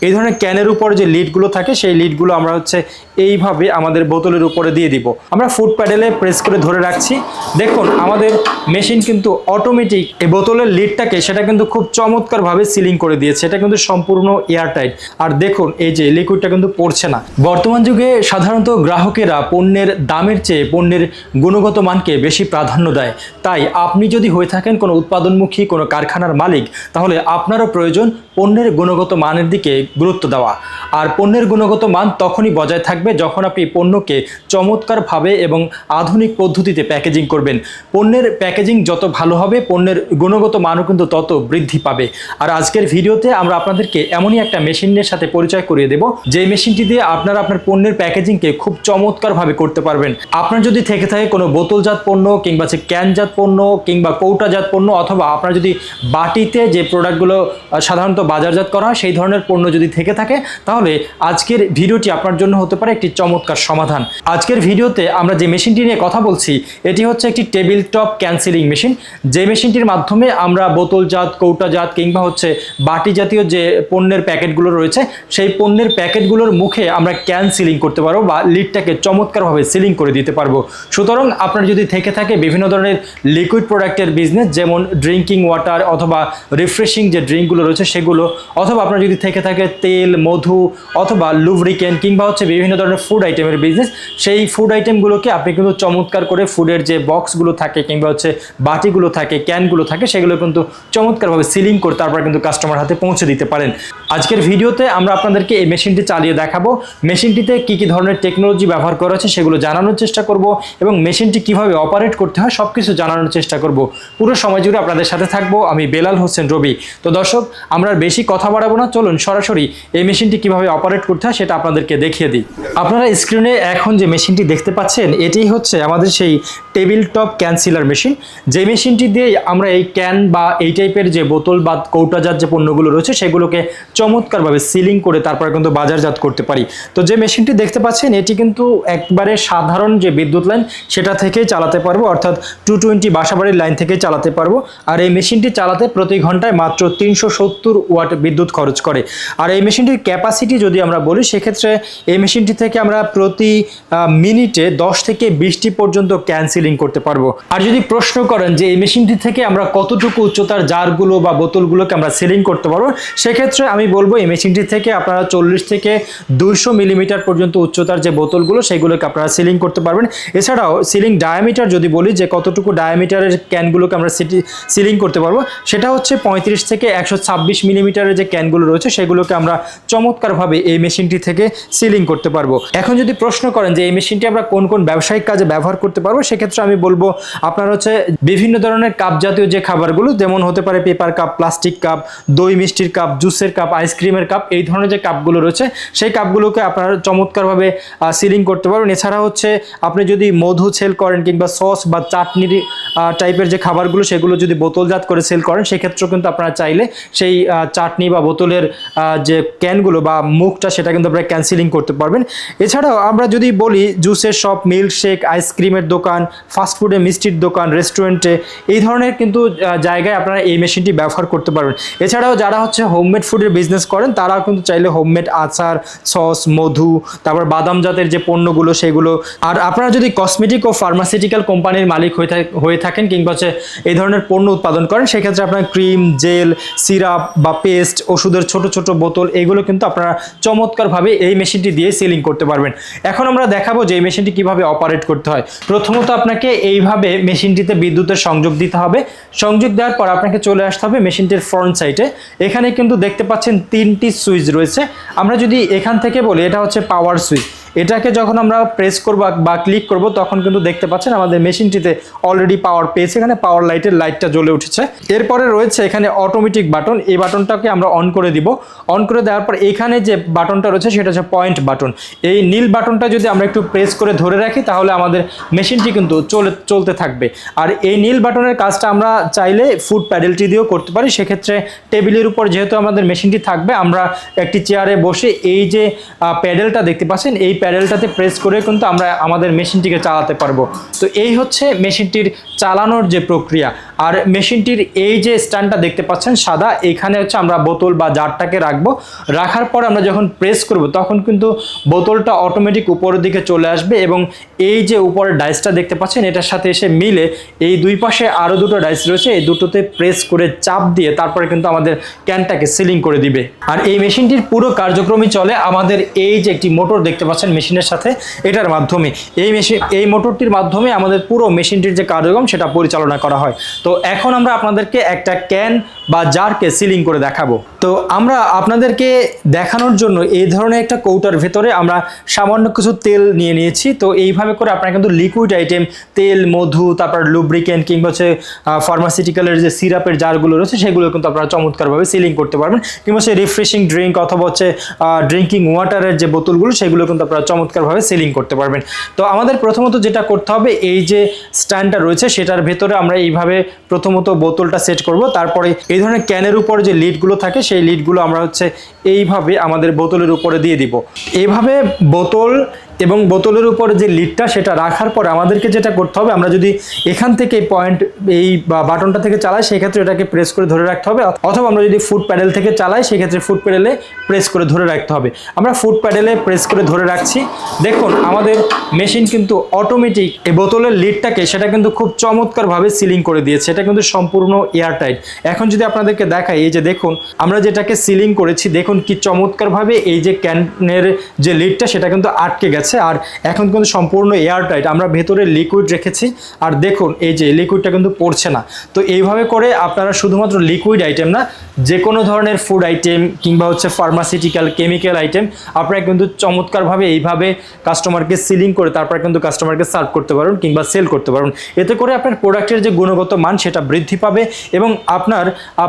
এই ধরনের ক্যানের উপর যে লিডগুলো থাকে, সেই লিডগুলো আমরা হচ্ছে এইভাবে আমাদের বোতলের উপরে দিয়ে দিব। আমরা ফুড প্যাডেলে প্রেস করে ধরে রাখছি। দেখুন, আমাদের মেশিন কিন্তু অটোমেটিক এই বোতলের লিডটাকে সেটা কিন্তু খুব চমৎকারভাবে সিলিং করে দিয়েছে। এটা কিন্তু সম্পূর্ণ এয়ারটাইট। আর দেখুন, এই যে লিকুইডটা কিন্তু পড়ছে না। বর্তমান যুগে সাধারণত গ্রাহকেরা পণ্যের দামের চেয়ে পণ্যের গুণগত মানকে বেশি প্রাধান্য দেয়। তাই আপনি যদি হয়ে থাকেন কোনো উৎপাদনমুখী কোনো কারখানার মালিক, তাহলে আপনারও প্রয়োজন পণ্যের গুণগত মানের দিকে গুরুত্ব দেওয়া। আর পণ্যের গুণগত মান তখনই বজায় থাকবে যখন আপনি পণ্যকে চমৎকারভাবে এবং আধুনিক পদ্ধতিতে প্যাকেজিং করবেন। পণ্যের প্যাকেজিং যত ভালো হবে, পণ্যের গুণগত মানও কিন্তু তত বৃদ্ধি পাবে। আর আজকের ভিডিওতে আমরা আপনাদেরকে এমনই একটা মেশিনের সাথে পরিচয় করিয়ে দেব, যে মেশিনটি দিয়ে আপনারা আপনার পণ্যের প্যাকেজিংকে খুব চমৎকারভাবে করতে পারবেন। আপনার যদি থেকে থাকে কোনো বোতলজাত পণ্য কিংবা হচ্ছে ক্যানজাত পণ্য কিংবা কৌটাজাত পণ্য অথবা আপনার যদি বাটিতে যে প্রোডাক্টগুলো সাধারণত বাজারজাত করা হয়, সেই ধরনের পণ্য যদি থেকে থাকে, তাহলে আজকের ভিডিওটি আপনার জন্য হতে পারে একটি চমৎকার সমাধান। আজকের ভিডিওতে আমরা যে মেশিনটি নিয়ে কথা বলছি, এটি হচ্ছে একটি টেবিল টপ ক্যান্সেলিং মেশিন। যে মেশিনটির মাধ্যমে আমরা বোতলজাত, কৌটাজাত কিংবা হচ্ছে বাটি জাতীয় যে পণ্যের প্যাকেটগুলো রয়েছে, সেই পণ্যের প্যাকেটগুলোর মুখে আমরা ক্যান সিলিং করতে পারব বা লিডটাকে চমৎকারভাবে সিলিং করে দিতে পারব। সুতরাং আপনার যদি থেকে থাকে বিভিন্ন ধরনের লিকুইড প্রোডাক্টের বিজনেস, যেমন ড্রিঙ্কিং ওয়াটার অথবা রিফ্রেশিং যে ড্রিঙ্কগুলো রয়েছে সেগুলো, অথবা আপনার যদি থেকে থাকে তেল, মধু অথবা লুব্রিকেন কিংবা হচ্ছে বিভিন্ন ধরনের ফুড আইটেমের বিজনেস সেই ফুড আইটেমগুলোকে আপনি কিন্তু চমৎকার করে ফুডের যে বক্সগুলো থাকে কিংবা হচ্ছে বাটিগুলো থাকে ক্যানগুলো থাকে, সেগুলো কিন্তু চমৎকারভাবে সিলিং করে তারপর কিন্তু কাস্টমার হাতে পৌঁছে দিতে পারেন। আজকের ভিডিওতে আমরা আপনাদেরকে এই মেশিনটি চালিয়ে দেখাবো। মেশিনটিতে কি কি ধরনের টেকনোলজি ব্যবহার করা হচ্ছে সেগুলো জানানোর চেষ্টা করব এবং মেশিনটি কীভাবে অপারেট করতে হয় সব কিছু জানানোর চেষ্টা করব। পুরো সময় জুড়ে আপনাদের সাথে থাকব, আমি বেলাল হোসেন রবি। তো দর্শক, আমরা বেশি কথা বাড়াবো না, চলুন সরাসরি এই মেশিনটি কীভাবে অপারেট করতে হয় সেটা আপনাদেরকে দেখিয়ে দিই। আপনারা স্ক্রিনে এখন যে মেশিনটি দেখতে পাচ্ছেন, এটি হচ্ছে আমাদের সেই টেবিল টপ ক্যান্সিলার মেশিন যে মেশিনটি দিয়ে আমরা এই ক্যান বা এই টাইপের যে বোতল বা কৌটাজাত যে পণ্যগুলো রয়েছে, সেগুলোকে চমৎকারভাবে সিলিং করে তারপর কিন্তু বাজারজাত করতে পারি। তো যে মেশিনটি দেখতে পাচ্ছেন, এটি কিন্তু একবারে সাধারণ যে বিদ্যুৎ লাইন, সেটা থেকেই চালাতে পারব, অর্থাৎ টু টোয়েন্টি বাসাবাড়ির লাইন থেকেই চালাতে পারব। আর এই মেশিনটি চালাতে প্রতি ঘন্টায় মাত্র তিনশো সত্তর ওয়াট বিদ্যুৎ খরচ করে। আর এই মেশিনটির ক্যাপাসিটি যদি আমরা বলি, সেক্ষেত্রে এই মেশিনটি থেকে আমরা প্রতি মিনিটে দশ থেকে বিশটি পর্যন্ত ক্যান্সেলিং করতে পারব। আর যদি প্রশ্ন করেন যে এই মেশিনটি থেকে আমরা কতটুকু উচ্চতার জারগুলো বা বোতলগুলোকে আমরা সিলিং করতে পারব, সেক্ষেত্রে আমি বলব, এই মেশিনটি থেকে আপনারা চল্লিশ থেকে দুইশো মিলিমিটার পর্যন্ত উচ্চতার যে বোতলগুলো সেগুলোকে আপনারা সিলিং করতে পারবেন। এছাড়াও সিলিং ডায়ামিটার যদি বলি, যে কতটুকু ডায়ামিটারের ক্যানগুলোকে আমরা সিলিং করতে পারব, সেটা হচ্ছে পঁয়ত্রিশ থেকে একশো ছাব্বিশ মিলিমিটারের যে ক্যানগুলো রয়েছে, সেগুলোকে আমরা চমৎকারভাবে এই মেশিনটি থেকে সিলিং করতে পারব। এখন যদি প্রশ্ন করেন যে এই মেশিনটি আমরা কোন কোন ব্যবসায়িক কাজে ব্যবহার করতে পারব, সেক্ষেত্রে আমি বলব, আপনার হচ্ছে বিভিন্ন ধরনের কাপ জাতীয় যে খাবারগুলো, যেমন হতে পারে পেপার কাপ প্লাস্টিক কাপ দই মিষ্টির কাপ জুসের কাপ আইসক্রিমের কাপ এই ধরনের যে কাপগুলো রয়েছে, সেই কাপগুলোকে আপনারা চমৎকারভাবে সিলিং করতে পারবেন। এছাড়া হচ্ছে, আপনি যদি মধু সেল করেন কিংবা সস বা চাটনির টাইপের যে খাবারগুলো, সেগুলো যদি বোতলজাত করে সেল করেন, সেক্ষেত্রেও কিন্তু আপনারা চাইলে সেই চাটনি বা বোতলের যে ক্যানগুলো বা মুখটা, সেটা কিন্তু আপনারা ক্যান্সেলিং করতে পারবেন। এছাড়াও আমরা যদি বলি জুসের শপ মিল্কশেক আইসক্রিমের দোকান ফাস্টফুডে মিষ্টির দোকান রেস্টুরেন্টে এই ধরনের কিন্তু জায়গায় আপনারা এই মেশিনটি ব্যবহার করতে পারবেন। এছাড়াও যারা হচ্ছে হোমমেড ফুডের বিজনেস করেন তারাও কিন্তু চাইলে হোমমেড আচার সস মধু, তারপর বাদাম জাতের যে পণ্যগুলো সেগুলো। আর আপনারা যদি কসমেটিক ও ফার্মাসিউটিক্যাল কোম্পানির মালিক হয়ে হয়ে থাকেন কিংবা হচ্ছে এই ধরনের পণ্য উৎপাদন করেন, সেক্ষেত্রে আপনার ক্রিম জেল সিরাপ বা পেস্ট ওষুধের ছোট ছোট বোতল, এগুলো কিন্তু আপনারা চমৎকারভাবে এই মেশিনটি দিয়ে সিলিং করতে পারবেন। এখন আমরা দেখাবো যে এই মেশিনটি কীভাবে অপারেট করতে হয়। প্রথমত আপনাকে এইভাবে মেশিনটিতে বিদ্যুতের সংযোগ দিতে হবে। সংযোগ দেওয়ার পর আপনাকে চলে আসতে হবে মেশিনটির ফ্রন্ট সাইডে এখানে কিন্তু দেখতে পাচ্ছেন তিনটি সুইচ রয়েছে। আমরা যদি এখান থেকে বলি এটা হচ্ছে পাওয়ার সুইচ এটাকে যখন আমরা প্রেস করব বা ক্লিক করব, তখন কিন্তু দেখতে পাচ্ছেন আমাদের মেশিনটিতে অলরেডি পাওয়ার পেয়েছে। এখানে পাওয়ার লাইটের লাইটটা জ্বলে উঠেছে। এরপরে রয়েছে এখানে অটোমেটিক বাটন এই বাটনটাকে আমরা অন করে দিব। অন করে দেওয়ার পর এখানে যে বাটনটা রয়েছে, সেটা হচ্ছে পয়েন্ট বাটন এই নীল বাটনটা যদি আমরা একটু প্রেস করে ধরে রাখি, তাহলে আমাদের মেশিনটি কিন্তু চলে, চলতে থাকবে। আর এই নীল বাটনের কাজটা আমরা চাইলে ফুড প্যাডেলটি দিয়েও করতে পারি। সেক্ষেত্রে টেবিলের উপর যেহেতু আমাদের মেশিনটি থাকবে, আমরা একটি চেয়ারে বসে এই যে প্যাডেলটা দেখতে পাচ্ছেন, এই প্যাডেলটাতে প্রেস করে কিন্তু আমরা আমাদের মেশিনটিকে চালাতে পারব। তো এই হচ্ছে মেশিনটির চালানোর যে প্রক্রিয়া। আর মেশিনটির এই যে স্ট্যান্ডটা দেখতে পাচ্ছেন সাদা, এখানে হচ্ছে আমরা বোতল বা জারটাকে রাখব। রাখার পর আমরা যখন প্রেস করব, তখন কিন্তু বোতলটা অটোমেটিক উপরের দিকে চলে আসবে এবং এই যে উপরের ডাইসটা দেখতে পাচ্ছেন, এটার সাথে এসে মিলে এই দুই পাশে আরও দুটো ডাইস রয়েছে। এই দুটোতে প্রেস করে চাপ দিয়ে তারপরে কিন্তু আমাদের ক্যানটাকে সিলিং করে দিবে। আর এই মেশিনটির পুরো কার্যক্রমই চলে আমাদের এই যে একটি মোটর দেখতে পাচ্ছেন মেশিনের সাথে, এটার মাধ্যমে। এই মেশিন, এই মোটরটির মাধ্যমে আমাদের পুরো মেশিনটির যে কার্যক্রম, সেটা পরিচালনা করা হয়। তো এখন আমরা আপনাদেরকে একটা ক্যান বা জারকে সিলিং করে দেখাবো। তো আমরা আপনাদেরকে দেখানোর জন্য এই ধরনের একটা কৌটার ভেতরে আমরা সামান্য কিছু তেল নিয়ে নিয়েছি। তো এইভাবে করে আপনারা কিন্তু লিকুইড আইটেম তেল, মধু, তারপর লুব্রিকেন্ট কিংবা হচ্ছে ফার্মাসিউটিক্যালের যে সিরাপের জারগুলো রয়েছে, সেগুলো কিন্তু আপনারা চমৎকারভাবে সিলিং করতে পারবেন। কিংবা হচ্ছে রিফ্রেশিং ড্রিঙ্ক অথবা হচ্ছে ড্রিঙ্কিং ওয়াটারের যে বোতলগুলো, সেগুলো কিন্তু আপনারা চমৎকারভাবে সিলিং করতে পারবেন। তো আমাদের প্রথমত যেটা করতে হবে, এই যে স্ট্যান্ডটা রয়েছে, সেটার ভেতরে আমরা এইভাবে প্রথমত বোতলটা সেট করব। তারপরে এই ধরনের ক্যানের উপর যে লিডগুলো থাকে, সেই লিডগুলো আমরা হচ্ছে এইভাবে আমাদের বোতলের উপরে দিয়ে দিব। এইভাবে বোতল এবং বোতলের উপর যে লিডটা সেটা রাখার পর আমাদেরকে যেটা করতে হবে, আমরা যদি এখান থেকে পয়েন্ট এই বাটনটা থেকে চালাই, সেক্ষেত্রে এটাকে প্রেস করে ধরে রাখতে হবে। অথবা আমরা যদি ফুট প্যাডেল থেকে চালাই, সেক্ষেত্রে ফুট প্যাডেলে প্রেস করে ধরে রাখতে হবে। আমরা ফুট প্যাডেলে প্রেস করে ধরে রাখছি। দেখুন, আমাদের মেশিন কিন্তু অটোমেটিক এই বোতলের লিডটাকে সেটা কিন্তু খুব চমৎকারভাবে সিলিং করে দিয়েছে। এটা কিন্তু সম্পূর্ণ এয়ারটাইট এখন যদি আপনাদেরকে দেখাই, এই যে দেখুন, আমরা যেটাকে সিলিং করেছি, দেখুন কি চমৎকারভাবে এই যে ক্যানের যে লিডটা, সেটা কিন্তু আটকে গেছে। আর এখন কিন্তু সম্পূর্ণ এয়ার টাইট আমরা ভেতরে লিকুইড রেখেছি আর দেখুন, এই যে লিকুইডটা কিন্তু পড়ছে না। তো এইভাবে করে আপনারা শুধুমাত্র লিকুইড আইটেম না, যে কোনো ধরনের ফুড আইটেম কিংবা হচ্ছে ফার্মাসিউটিক্যাল কেমিক্যাল আইটেম আপনারা কিন্তু চমৎকারভাবে এইভাবে কাস্টমারকে সিলিং করে তারপরে কিন্তু কাস্টমারকে সার্ভ করতে পারুন কিংবা সেল করতে পারুন। এতে করে আপনার প্রোডাক্টের যে গুণগত মান, সেটা বৃদ্ধি পাবে এবং আপনার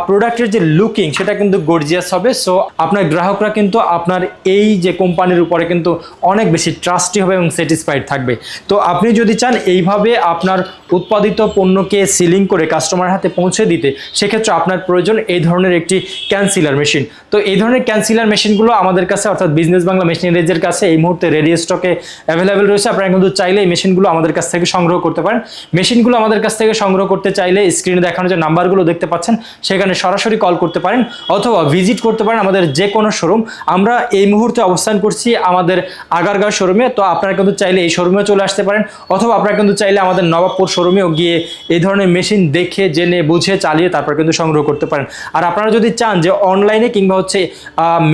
প্রোডাক্টের যে লুকিং সেটা কিন্তু গর্জিয়াস হবে। সো আপনার গ্রাহকরা কিন্তু আপনার এই যে কোম্পানির উপরে কিন্তু অনেক বেশি ট্রাস্টি হবে এবং স্যাটিসফাইড থাকবে। তো আপনি যদি চান এইভাবে আপনার উৎপাদিত পণ্যকে সিলিং করে কাস্টমার হাতে পৌঁছে দিতে, সেক্ষেত্রে আপনার প্রয়োজন এই ধরনের একটি ক্যান্সিলার মেশিন তো এই ধরনের ক্যান্সিলার মেশিনগুলো আমাদের কাছে, অর্থাৎ বিজনেস বাংলা মেশিনারিজের কাছে এই মুহূর্তে রেডি স্টকে অ্যাভেলেবেল রয়েছে। আপনারা কিন্তু চাইলে এই মেশিনগুলো আমাদের কাছ থেকে সংগ্রহ করতে পারেন। মেশিনগুলো আমাদের কাছ থেকে সংগ্রহ করতে চাইলে স্ক্রিনে দেখানো যে নাম্বারগুলো দেখতে পাচ্ছেন, সেখানে সরাসরি কল করতে পারেন অথবা ভিজিট করতে পারেন আমাদের যে কোনো শোরুম আমরা এই মুহূর্তে অবস্থান করছি আমাদের আগারগাঁও শোরুমে তো আপনারা কিন্তু চাইলে এই শোরুমে চলে আসতে পারেন, অথবা আপনারা কিন্তু চাইলে আমাদের নবাবপুর শোরুমেও গিয়ে এই ধরনের মেশিন দেখে, জেনে, বুঝে, চালিয়ে তারপর কিন্তু সংগ্রহ করতে পারেন। আর আপনারা যদি চান যে অনলাইনে কিংবা হচ্ছে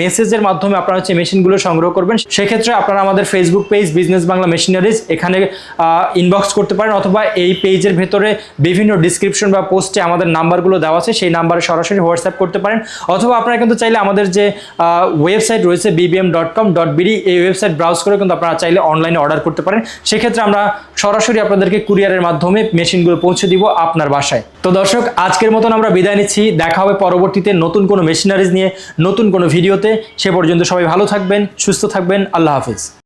মেসেজের মাধ্যমে আপনারা হচ্ছে মেশিনগুলো সংগ্রহ করবেন, সেক্ষেত্রে আপনারা আমাদের Facebook page Business Bangla Machineries এখানে ইনবক্স করতে পারেন, অথবা এই পেজের ভেতরে বিভিন্ন ডিসক্রিপশন বা পোস্টে আমাদের নাম্বারগুলো দেওয়া আছে, সেই নাম্বারে সরাসরি হোয়াটসঅ্যাপ করতে পারেন। অথবা আপনারা কিন্তু চাইলে আমাদের যে ওয়েবসাইট রয়েছে BBM dot com dot BD এই ওয়েবসাইট ব্রাউজ করে কিন্তু চাইলে অনলাইনে অর্ডার করতে পারেন। সেক্ষেত্রে আমরা সরাসরি আপনাদেরকে কুরিয়ারের মাধ্যমে মেশিনগুলো পৌঁছে দিব আপনার বাসায়। তো দর্শক, আজকের মতন আমরা বিদায় নিচ্ছি। দেখা হবে পরবর্তীতে নতুন কোনো মেশিনারিজ নিয়ে, নতুন কোনো ভিডিওতে সে পর্যন্ত সবাই ভালো থাকবেন, সুস্থ থাকবেন। আল্লাহ হাফিজ।